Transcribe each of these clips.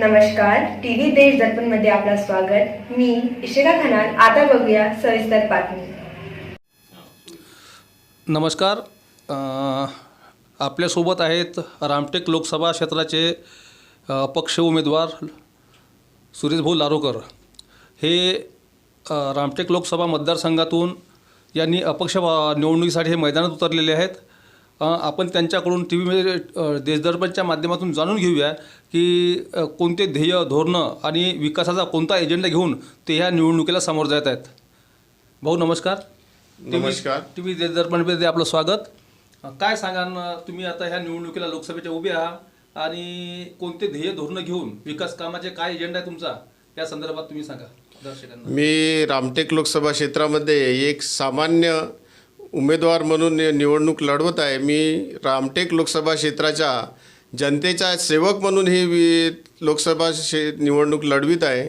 नमस्कार. टीव्ही देश दर्पणमध्ये आपलं स्वागत. मी इशिका खनाल. आता बघूया सविस्तर बातमी. नमस्कार. आपल्यासोबत आहेत रामटेक लोकसभा क्षेत्राचे अपक्ष उमेदवार सुरेशभाऊ लारोकर. हे रामटेक लोकसभा मतदारसंघातून यांनी अपक्ष निवडणुकीसाठी हे मैदानात उतरलेले आहेत. आपण त्यांच्याकडून टी व्हीमध्ये देशदर्पणच्या माध्यमातून जाणून घेऊया की कोणते ध्येय धोरणं आणि विकासाचा कोणता एजेंडा घेऊन ते ह्या निवडणुकीला समोर जात आहेत. भाऊ नमस्कार. नमस्कार. टी व्ही देशदर्पणमध्ये आपलं स्वागत. काय सांगा न, तुम्ही आता ह्या निवडणुकीला लोकसभेच्या उभे आहात आणि कोणते ध्येय धोरणं घेऊन विकास कामाचे काय एजेंडा आहे तुमचा? या संदर्भात तुम्ही सांगा दर्शकांना. मी रामटेक लोकसभा क्षेत्रामध्ये एक सामान्य उमेदवार म्हणून निवडणूक लढवत आहे. मी रामटेक लोकसभा क्षेत्राच्या जनतेचा सेवक म्हणून ही लोकसभा शे निवडणूक लढवीत आहे.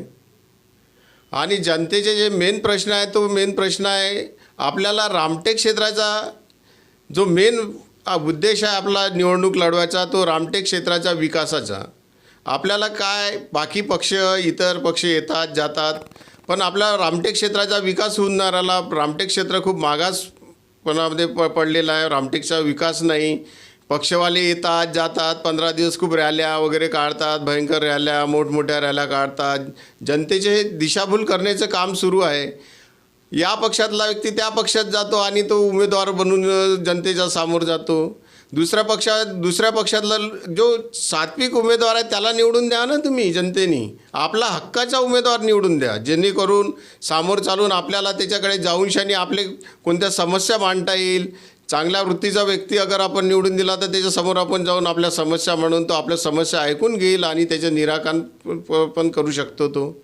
आणि जनतेचे जे मेन प्रश्न आहे तो मेन प्रश्न आहे आपल्याला रामटेक क्षेत्राचा जो मेन उद्देश आहे आपला निवडणूक लढवायचा तो रामटेक क्षेत्राच्या विकासाचा. आपल्याला काय बाकी पक्ष इतर पक्ष येतात जातात पण आपला रामटेक क्षेत्राचा विकास होऊन राहिला रामटेक क्षेत्र खूप मागास मागासपणामध्ये प पडलेला आहे रामटेकचा विकास नाही. पक्षवाले येतात जातात पंधरा दिवस खूप रॅल्या वगैरे काढतात भयंकर रॅल्या मोठमोठ्या रॅल्या काढतात. जनतेचे दिशाभूल करण्याचं काम सुरू आहे. या पक्षातला व्यक्ती त्या पक्षात जातो आणि तो उमेदवार बनून जनतेच्या समोर जातो. दुसऱ्या पक्षात दुसऱ्या पक्षातला जो सात्विक उमेदवार आहे त्याला निवडून द्या ना तुम्ही जनतेनी. आपला हक्काचा उमेदवार निवडून द्या. जेणेकरून समोर चालून आपल्याला त्याच्याकडे जाऊनशाने आपले कोणत्या समस्या मांडता येईल. चांगल्या वृत्तीचा व्यक्ती अगर आपण निवडून दिला तर त्याच्यासमोर आपण जाऊन आपल्या समस्या म्हणून तो आपल्या समस्या ऐकून घेईल आणि त्याचं निराकरण पण करू शकतो तो.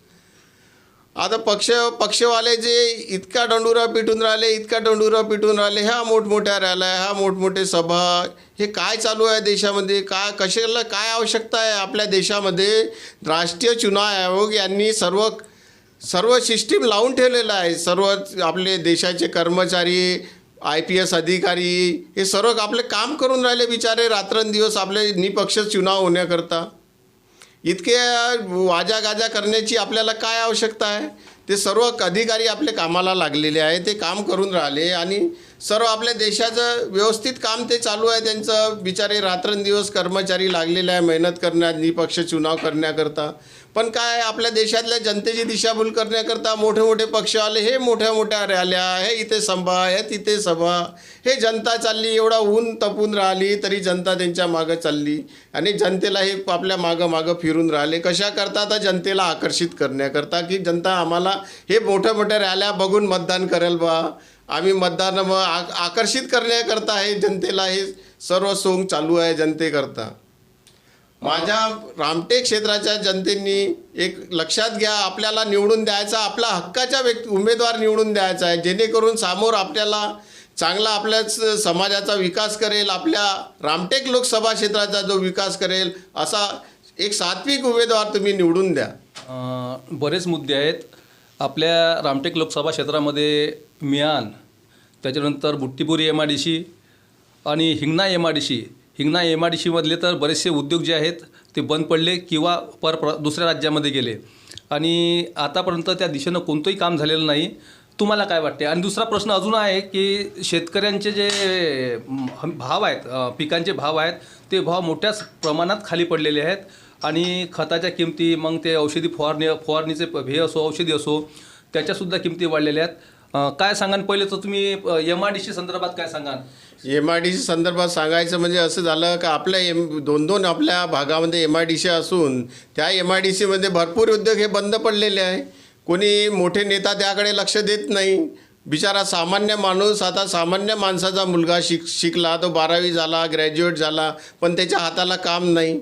आता पक्ष पक्षवाले जे इतका दंडुरा पिटून राहिले इतका दंडुरा पिटून राहिले ह्या मोठमोठ्या रॅल्या ह्या मोठमोठे सभा हे काय चालू आहे देशामध्ये? काय कशाला काय आवश्यकता आहे आपल्या देशामध्ये? राष्ट्रीय चुनाव आयोग यांनी सर्व सर्व सिस्टीम लावून ठेवलेलं आहे. सर्व आपले देशाचे कर्मचारी आय पी एस अधिकारी हे सर्व आपले काम करून राहिले बिचारे रात्रंदिवस आपले निपक्ष चुनाव होण्याकरता. इतके वाजा गाजा करण्याची आपल्याला काय आवश्यकता आहे? ते सर्व अधिकारी आपले कामाला लागलेले आहे ते काम करून राहिले आणि सर्व आपल्या देशाचं व्यवस्थित काम ते चालू आहे. त्यांचं बिचारे रात्रंदिवस कर्मचारी लागलेले आहे मेहनत करण्यात निपक्ष चुनाव करण्याकरता. पण काय आपल्या देशातल्या जनतेची दिशाभूल करण्याकरता मोठे मोठे पक्ष आले हे मोठ्या मोठ्या रॅल्या हे इथे सभा हे तिथे सभा. हे जनता चालली एवढा ऊन तपून राहिली तरी जनता त्यांच्या मागं चालली. आणि जनतेला हे आपल्या मागं मागं फिरून राहिले. कशा करता तर जनतेला आकर्षित करण्याकरता? की जनता आम्हाला हे मोठ्या मोठ्या रॅल्या बघून मतदान करेल बा. आम्ही मतदान मग आकर्षित करण्याकरता हे जनतेला हे सर्व सोंग चालू आहे जनतेकरता. माझ्या रामटेक क्षेत्राच्या जनतेनी एक लक्षात घ्या आपल्याला निवडून द्यायचा आपला हक्काच्या व्यक्ती उमेदवार निवडून द्यायचा आहे. जेणेकरून समोर आपल्याला चांगला आपल्याच समाजाचा विकास करेल आपल्या रामटेक लोकसभा क्षेत्राचा जो विकास करेल असा एक सात्विक उमेदवार तुम्ही निवडून द्या. बरेच मुद्दे आहेत. आपल्या रामटेक लोकसभा क्षेत्रामध्ये मियान त्याच्यानंतर Butibori M I D C आणि Hingna M I D C Hingna M R D सीमधले तर बरेचसे उद्योग जे आहेत ते बंद पडले किंवा पर प्र दुसऱ्या राज्यामध्ये गेले. आणि आतापर्यंत त्या दिशेनं कोणतंही काम झालेलं नाही. तुम्हाला काय वाटते आणि दुसरा प्रश्न अजून आहे की शेतकऱ्यांचे जे भाव आहेत पिकांचे भाव आहेत ते भाव मोठ्याच प्रमाणात खाली पडलेले आहेत. आणि खताच्या किमती मग ते औषधी फवारणी फवारणीचे हे असो औषधी असो त्याच्यासुद्धा किमती वाढलेल्या आहेत. काय सांगाल पहिले तर तुम्ही एम आय डी सी संदर्भात काय सांगाल एम आय डी सी संदर्भात सांगायचं म्हणजे असं झालं का आपल्या एम दोन दोन आपल्या भागामध्ये एम आय डी सी असून त्या एम आय डी सीमध्ये भरपूर उद्योग हे बंद पडलेले आहे. कोणी मोठे नेता त्याकडे लक्ष देत नाही. बिचारा सामान्य माणूस आता सामान्य माणसाचा मुलगा शिक शिकला तो बारावी झाला ग्रॅज्युएट झाला पण त्याच्या हाताला काम नाही.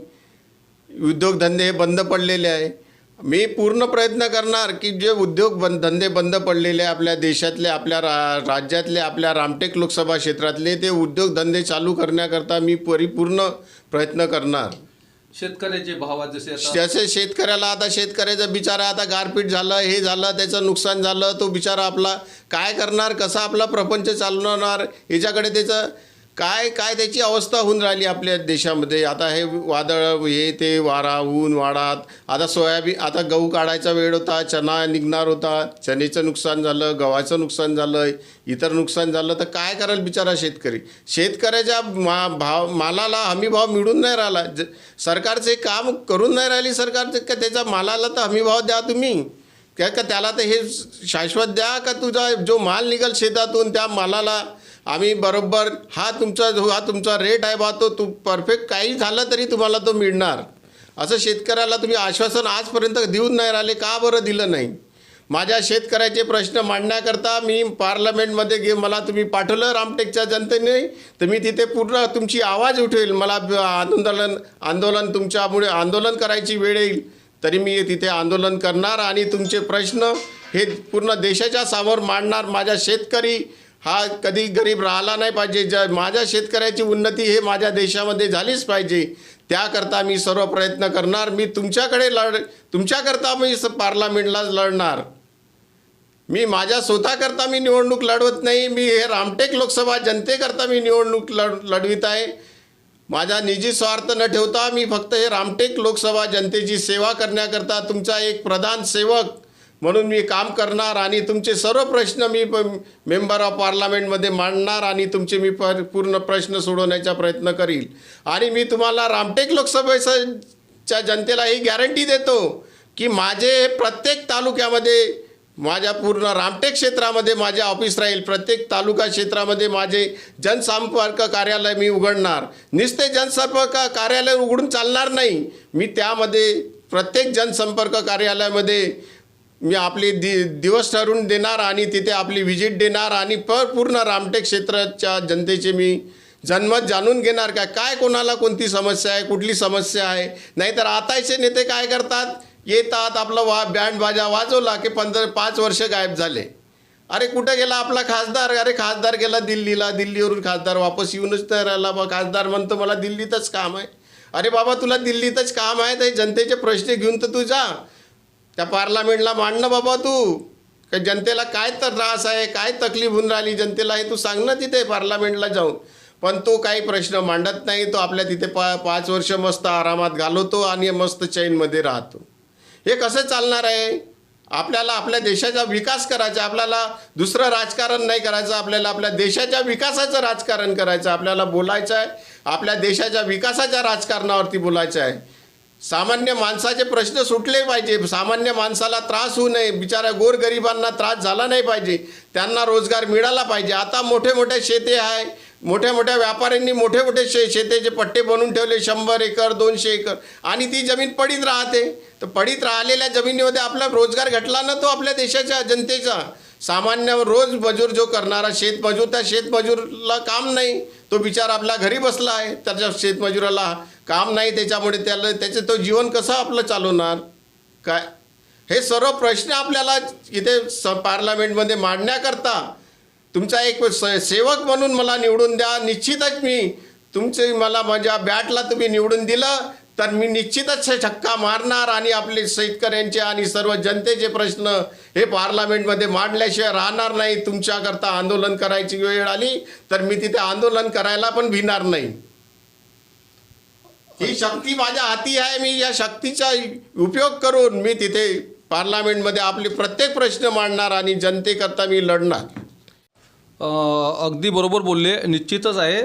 उद्योगधंदे हे बंद पडलेले आहे. मी पूर्ण प्रयत्न करणार की जे उद्योग बंद धंदे बंद पडलेले आपल्या देशातले आपल्या रा राज्यातले आपल्या रामटेक लोकसभा क्षेत्रातले ते उद्योगधंदे चालू करण्याकरता मी परिपूर्ण प्रयत्न करणार. शेतकऱ्याचे भाव जसे जसे शेतकऱ्याला आता शेतकऱ्याचा बिचारा आता गारपीट झालं हे झालं त्याचं नुकसान झालं तो बिचारा आपला काय करणार कसा आपला प्रपंच चालवणार याच्याकडे त्याचं काय काय त्याची अवस्था होऊन राहिली आपल्या देशामध्ये? आता हे वादळ हे ते वारा ऊन वाढात आता सोयाबीन आता गहू काढायचा वेळ होता चणा निघणार होता चनेचं नुकसान झालं गव्हाचं नुकसान झालं इतर नुकसान झालं तर काय कराल बिचारा शेतकरी? शेतकऱ्याच्या मा भाव मालाला हमीभाव मिळून नाही राहिला. ज सरकारचे काम करून नाही राहिली सरकारचे का त्याच्या मालाला तर हमीभाव द्या तुम्ही? काय का त्याला तर हे शाश्वत द्या का तुझा जो माल निघाल शेतातून त्या मालाला आम्ही बरोबर हा तुमचा जो हा तुमचा रेट आहे बा तो तू परफेक्ट काही झालं तरी तुम्हाला तो मिळणार. असं शेतकऱ्याला तुम्ही आश्वासन आजपर्यंत देऊन नाही राहिले का बरं दिलं नाही? माझ्या शेतकऱ्याचे प्रश्न मांडण्याकरता मी पार्लमेंटमध्ये गे मला तुम्ही पाठवलं रामटेकच्या जनतेने तर मी तिथे पूर्ण तुमची आवाज उठवेल. मला आंदोलन आंदोलन तुमच्यामुळे आंदोलन करायची वेळ येईल तरी मी तिथे आंदोलन करणार आणि तुमचे प्रश्न हे पूर्ण देशाच्या समोर मांडणार. माझ्या शेतकरी हा कधी गरीब राहिला नाही पाहिजे. ज्या माझ्या शेतकऱ्याची उन्नती हे माझ्या देशामध्ये झालीच पाहिजे. त्याकरता मी सर्व प्रयत्न करणार. मी तुमच्याकडे लढ तुमच्याकरता मी स- लढणार. मी माझ्या स्वतःकरता मी निवडणूक लढवत नाही. मी हे रामटेक लोकसभा जनतेकरता मी निवडणूक लढ लढवित आहे. माझा निजी स्वार्थ न ठेवता मी फक्त हे रामटेक लोकसभा जनतेची सेवा करण्याकरता तुमचा एक प्रधान सेवक म्हणून मी काम करणार आणि तुमचे सर्व प्रश्न मी मेंबर ऑफ पार्लमेंटमध्ये मांडणार आणि तुमचे मी पर पूर्ण प्रश्न सोडवण्याचा प्रयत्न करील. आणि मी तुम्हाला रामटेक लोकसभेच्या जनतेला ही गॅरंटी देतो की माझे प्रत्येक तालुक्यामध्ये माझ्या पूर्ण रामटेक क्षेत्रामध्ये माझे ऑफिस राहील. प्रत्येक तालुका क्षेत्रामध्ये माझे जनसंपर्क कार्यालय मी उघडणार. नुसते जनसंपर्क कार्यालय उघडून चालणार नाही. मी त्यामध्ये प्रत्येक जनसंपर्क कार्यालयामध्ये मी आपले दि दिवस ठरवून देणार आणि तिथे आपली व्हिजिट देणार आणि प पूर्ण रामटेक क्षेत्राच्या जनतेचे मी जन्मत जाणून घेणार काय काय कोणाला कोणती समस्या आहे? कुठली समस्या आहे? नाहीतर आताचे नेते काय करतात? येतात आपला वा बँड बाजा वाजवला की पंधरा पाच वर्ष गायब झाले. अरे कुठं गेला आपला खासदार? अरे खासदार गेला दिल्लीला. दिल्लीवरून खासदार वापस येऊनच नाही राहिला बा. खासदार म्हणतो मला दिल्लीतच काम आहे. अरे बाबा तुला दिल्लीतच काम आहे? ते जनतेचे प्रश्न घेऊन तर तू जा. त्या पार्लमेंटला मांडणं बाबा तू. का जनतेला काय तर त्रास आहे काय तकलीफ होऊन राहिली जनतेला हे तू सांग ना तिथे पार्लमेंटला जाऊन. पण तो काही प्रश्न मांडत नाही तो आपल्या तिथे पा पाच वर्ष मस्त आरामात घालवतो आणि मस्त चैनमध्ये राहतो. हे कसं चालणार आहे? आपल्याला आपल्या देशाचा विकास करायचा आपल्याला दुसरं राजकारण नाही करायचं आपल्याला आपल्या देशाच्या विकासाचं राजकारण करायचं आपल्याला बोलायचं आहे आपल्या देशाच्या विकासाच्या राजकारणावरती बोलायचं आहे. सामान्य माणसाचे प्रश्न सुटले पाहिजे. सामान्य माणसाला त्रास होऊ नये. बिचाऱ्या गोरगरिबांना त्रास झाला नाही पाहिजे. त्यांना रोजगार मिळाला पाहिजे. आता मोठे मोठे शेते आहे. मोठ्या मोठ्या व्यापाऱ्यांनी मोठे मोठे शे शेतेचे पट्टे बनवून ठेवले. शंभर एकर दोनशे एकर. आणि ती जमीन पडीत राहते. तर पडीत राहिलेल्या जमिनीमध्ये आपला रोजगार घटला ना तो आपल्या देशाच्या जनतेचा. सामान्य रोज मजूर जो करणारा शेतमजूर त्या शेतमजूरला काम नाही. तो विचार आपल्या घरी बसला आहे त्याच्या शेतमजुराला काम नाही त्याच्यामुळे त्याला त्याचे तो जीवन कसं आपलं चालवणार? काय? हे सर्व प्रश्न आपल्याला इथे स पार्लमेंटमध्ये मांडण्याकरता तुमचा एक स सेवक म्हणून मला निवडून द्या. निश्चितच मी तुमचे मला माझ्या बॅटला तुम्ही निवडून दिलं. तर मी निश्चितच छक्का मारणार आणि आपले शेतकऱ्यांचे आणि सर्व जनतेचे प्रश्न हे पार्लमेंटमध्ये मांडल्याशिवाय राहणार नाही. तुमच्याकरता आंदोलन करायची वेळ आली तर मी तिथे आंदोलन करायला पण भिणार नाही. ही शक्ती माझ्या हाती आहे. मी या शक्तीचा उपयोग करून मी तिथे पार्लमेंटमध्ये आपले प्रत्येक प्रश्न मांडणार आणि जनतेकरता मी लढणार. अगदी बरोबर बोलले. निश्चितच आहे.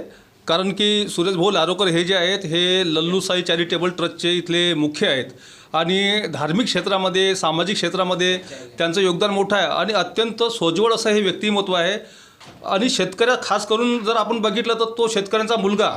कारण की सुरेश भाऊ लारोकर हे जे आहेत हे लल्लूसाई चॅरिटेबल ट्रस्टचे इथले मुख्य आहेत. आणि धार्मिक क्षेत्रामध्ये सामाजिक क्षेत्रामध्ये त्यांचं योगदान मोठं आहे आणि अत्यंत सोज्वळ असं हे व्यक्तिमत्व आहे. आणि शेतकऱ्या खास करून जर आपण बघितलं तर तो शेतकऱ्यांचा मुलगा.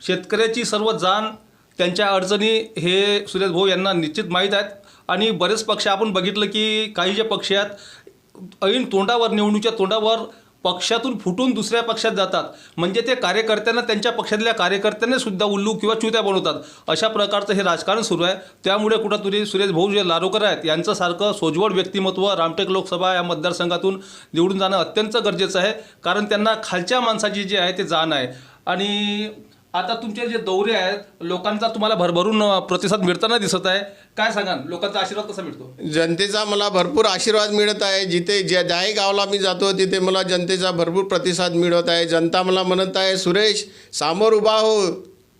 शेतकऱ्याची सर्व जाण त्यांच्या अडचणी हे सुरेश भाऊ यांना निश्चित माहीत आहेत. आणि बरेच पक्ष आपण बघितलं की काही जे पक्ष आहेत ऐन तोंडावर निवडणुकीच्या तोंडावर पक्षातून फुटून दुसऱ्या पक्षात जातात. म्हणजे ते कार्यकर्त्यांना त्यांच्या पक्षातल्या कार्यकर्त्यांना सुद्धा उल्लू किंवा चुत्या बनवतात. अशा प्रकारचं हे राजकारण सुरू आहे. त्यामुळे कुठंतरी सुरेश भाऊ जे लारोकर आहेत यांच्यासारखं सोजवळ व्यक्तिमत्व रामटेक लोकसभा या मतदारसंघातून निवडून जाणं अत्यंत गरजेचं आहे. कारण त्यांना खालच्या माणसाची जी आहे ते जाण आहे. आणि आता तुमचे जे दौरे आहेत लोकांचा तुम्हाला भरभरून प्रतिसाद मिळताना दिसत आहे. काय सांगाल? लोकांचा आशीर्वाद कसा मिळतो? जनतेचा मला भरपूर आशीर्वाद मिळत आहे. जिथे ज्या ज्याही गावाला मी जातो तिथे मला जनतेचा भरपूर प्रतिसाद मिळत आहे. जनता मला म्हणत आहे सुरेश सामोर उभा हो.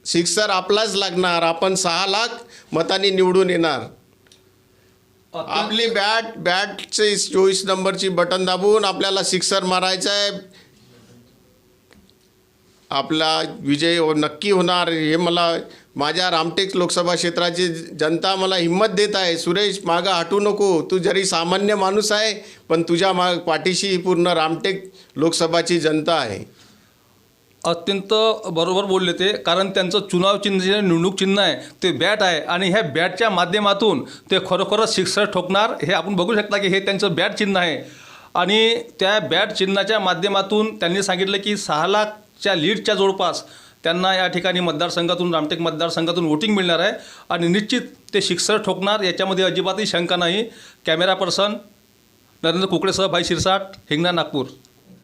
सिक्सर आपलाच लागणार. आपण सहा लाख मतांनी निवडून येणार. आपली बॅट बॅटचे चोवीस नंबरची बटन दाबून आपल्याला सिक्सर मारायचं आहे. आपला विजय हो- नक्की होणार हे मला माझ्या रामटेक लोकसभा क्षेत्राची जनता मला हिंमत देत आहे. सुरेश मागं हटू नको. तू जरी सामान्य माणूस आहे पण तुझ्या माग पाठीशी पूर्ण रामटेक लोकसभाची जनता आहे. अत्यंत बरोबर बोलले ते. कारण त्यांचं चुनाव चिन्ह जे निवडणूक चिन्ह आहे ते बॅट आहे. आणि ह्या बॅटच्या माध्यमातून ते खरोखरच शिक्षण ठोकणार हे आपण बघू शकता की हे त्यांचं बॅट चिन्ह आहे. आणि त्या बॅट चिन्हाच्या माध्यमातून त्यांनी सांगितलं की सहा लाख च्या लीडच्या जवळपास त्यांना या ठिकाणी मतदारसंघातून रामटेक मतदारसंघातून वोटिंग मिळणार आहे. आणि निश्चित ते शिक्षर ठोकणार. याच्यामध्ये अजिबातही शंका नाही. कॅमेरा पर्सन नरेंद्र कुकडेसह भाई शिरसाट हिंगणा नागपूर.